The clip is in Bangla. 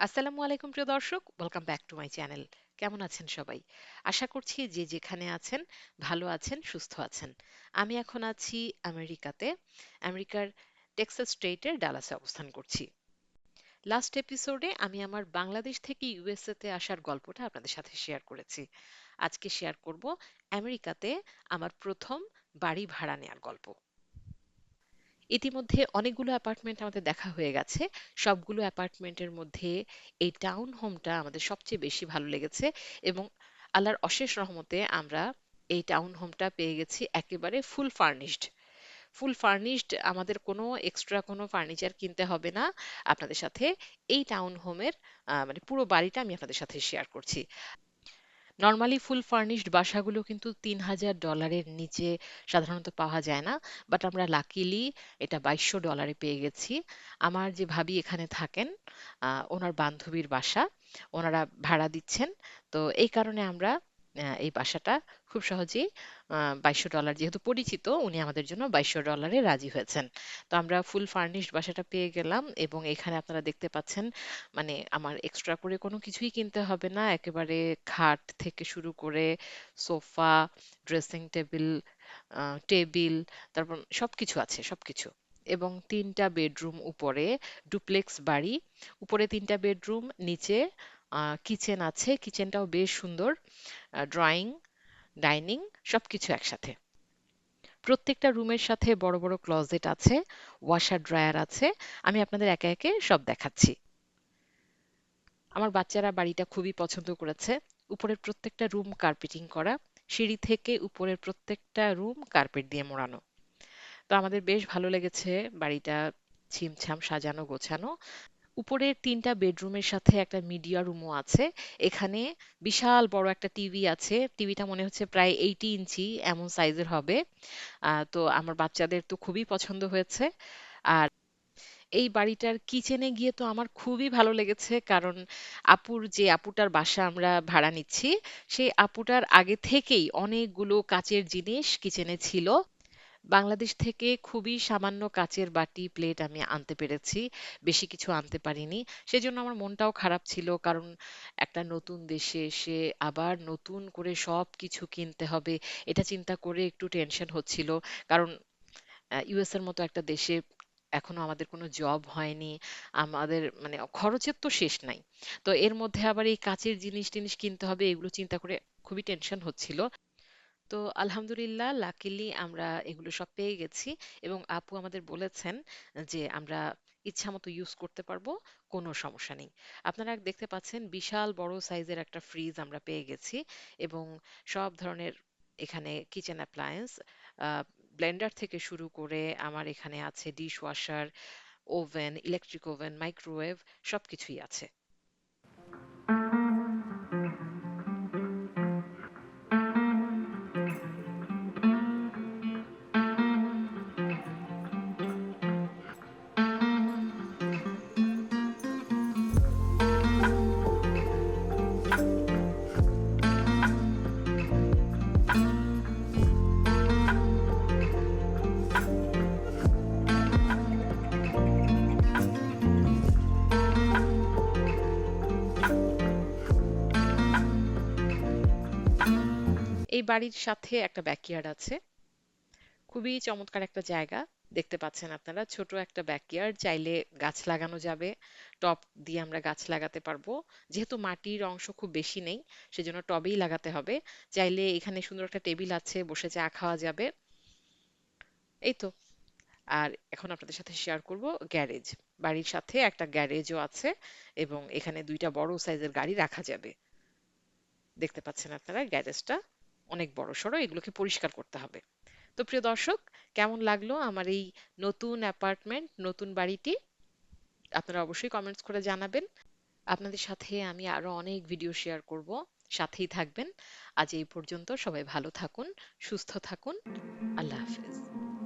আসসালামু আলাইকুম, প্রিয় দর্শক। Welcome back to my channel কেমন আছেন সবাই? আশা করছি যে যেখানে আছেন, ভালো আছেন, সুস্থ আছেন। আমি এখন আছি আমেরিকাতে, আমেরিকার টেক্সাস স্টেটের ডালাসে অবস্থান করছি। লাস্ট এপিসোডে আমি আমার বাংলাদেশ থেকে ইউএসএ তে আসার গল্পটা আপনাদের সাথে শেয়ার করেছি। আজকে শেয়ার করব আমেরিকাতে আমার প্রথম বাড়ি ভাড়া নেওয়ার গল্প। ইতিমধ্যে অনেকগুলো অ্যাপার্টমেন্ট আমাদের দেখা হয়ে গেছে। সবগুলো অ্যাপার্টমেন্টের মধ্যে এই টাউন হোমটা আমাদের সবচেয়ে বেশি ভালো লেগেছে এবং আল্লাহর অশেষ রহমতে আমরা এই টাউন হোমটা পেয়ে গেছি একেবারে ফুল ফার্নিশড ফুল ফার্নিশড আমাদের কোনো এক্সট্রা কোনো ফার্নিচার কিনতে হবে না। আপনাদের সাথে এই টাউন হোমের মানে পুরো বাড়িটা আমি আপনাদের সাথে শেয়ার করছি। নর্মালি ফুল ফার্নিশড বাসাগুলো কিন্তু তিন হাজার ডলারের নিচে সাধারণত পাওয়া যায় না। বাট আমরা লাকিলি এটা বাইশশো ডলারে পেয়ে গেছি। আমার যে ভাবি এখানে থাকেন ওনার বান্ধবীর বাসা, ওনারা ভাড়া দিচ্ছেন। তো এই কারণে আমরা এই বাসাটা খুব সহজেই বাইশশো ডলার যেহেতু পরিচিত, উনি আমাদের জন্য বাইশশো ডলারে রাজি হয়েছেন। তো আমরা ফুল ফার্নিশড বাসাটা পেয়ে গেলাম এবং এখানে আপনারা দেখতে পাচ্ছেন মানে আমার এক্সট্রা করে কোনো কিছুই কিনতে হবে না, একেবারে খাট থেকে শুরু করে সোফা ড্রেসিং টেবিল টেবিল, তারপর সবকিছু আছে, সবকিছু। এবং তিনটা বেডরুম উপরে ডুপ্লেক্স বাড়ি, উপরে তিনটা বেডরুম, নিচে কিচেন আছে। কিচেনটাও বেশ সুন্দর। ড্রয়িং ডাইনিং সবকিছু একসাথে। প্রত্যেকটা রুমের সাথে বড় বড় ক্লোজেট আছে ওয়াশার ড্রায়ার আছে। আমি আপনাদের একে একে সব দেখাচ্ছি। আমার বাচ্চারা বাড়িটা খুবই পছন্দ করেছে। উপরের প্রত্যেকটা রুম কার্পেটিং করা, সিঁড়ি থেকে উপরের প্রত্যেকটা রুম কার্পেট দিয়ে মোড়ানো। তো আমাদের বেশ ভালো লেগেছে বাড়িটা ছিমছাম সাজানো, গোছানো। উপরের তিনটা বেডরুমের সাথে একটা মিডিয়া রুমও আছে। এখানে বিশাল বড় একটা টিভি আছে। টিভিটা মনে হচ্ছে প্রায় এইটি ইঞ্চি এমন সাইজের হবে। তো আমার বাচ্চাদের তো খুবই পছন্দ হয়েছে। আর এই বাড়িটার কিচেনে গিয়ে তো আমার খুবই ভালো লেগেছে। কারণ আপুর যে আপুটার বাসা আমরা ভাড়া নিচ্ছি, সেই আপুটার আগে থেকেই অনেকগুলো কাচের জিনিস কিচেনে ছিল। বাংলাদেশ থেকে খুবই সামান্য কাচের বাটি প্লেট আমি আনতে পেরেছি। বেশি কিছু আনতে পারিনি। সেজন্য আমার মনটাও খারাপ ছিল। কারণ একটা নতুন দেশে এসে আবার নতুন করে সব কিছু কিনতে হবে, এটা চিন্তা করে একটু টেনশন হচ্ছিল। কারণ ইউএস এর মতো একটা দেশে এখনও আমাদের কোনো জব হয়নি। আমাদের মানে খরচের তো শেষ নাই। তো এর মধ্যে আবার এই কাচের জিনিস টিনিস কিনতে হবে, এগুলো চিন্তা করে খুবই টেনশন হচ্ছিল। তো আলহামদুলিল্লাহ লাকিলি আমরা এগুলো সব পেয়ে গেছি এবং আপু আমাদের বলেছেন যে আমরা ইচ্ছা মতো ইউজ করতে পারব, কোনো সমস্যা নেই। আপনারা দেখতে পাচ্ছেন বিশাল বড় সাইজের একটা ফ্রিজ আমরা পেয়ে গেছি এবং সব ধরনের এখানে কিচেন অ্যাপ্লায়েন্স ব্লেন্ডার থেকে শুরু করে আমার এখানে আছে dishwasher oven electric oven microwave সবকিছুই আছে। এই বাড়ির সাথে একটা ব্যাকইয়ার্ড আছে। খুবই চমৎকার একটা জায়গা, দেখতে পাচ্ছেন আপনারা। ছোট একটা ব্যাকইয়ার্ড চাইলে গাছ লাগানো যাবে। টব দিয়ে আমরা গাছ লাগাতে পারব। যেহেতু মাটির অংশ খুব বেশি নেই, সেজন্য টবেই লাগাতে হবে। চাইলে এখানে সুন্দর একটা টেবিল আছে, বসে চা খাওয়া যাবে। এই তো। আর এখন আপনাদের সাথে শেয়ার করব গ্যারেজ বাড়ির সাথে একটা গ্যারেজও আছে এবং এখানে দুইটা বড় সাইজের গাড়ি রাখা যাবে। দেখতে পাচ্ছেন আপনারা গ্যারেজটা অনেক বড় সড়ো, এগুলোকে পরিষ্কার করতে হবে। তো প্রিয় দর্শক, কেমন লাগল আমার এই নতুন অ্যাপার্টমেন্ট, নতুন বাড়িটি? আপনারা অবশ্যই কমেন্টস করে জানাবেন। আপনাদের সাথে আমি আরও অনেক ভিডিও শেয়ার করব। সাথেই থাকবেন। আজ এই পর্যন্ত সবাই ভালো থাকুন, সুস্থ থাকুন। আল্লাহ হাফেজ।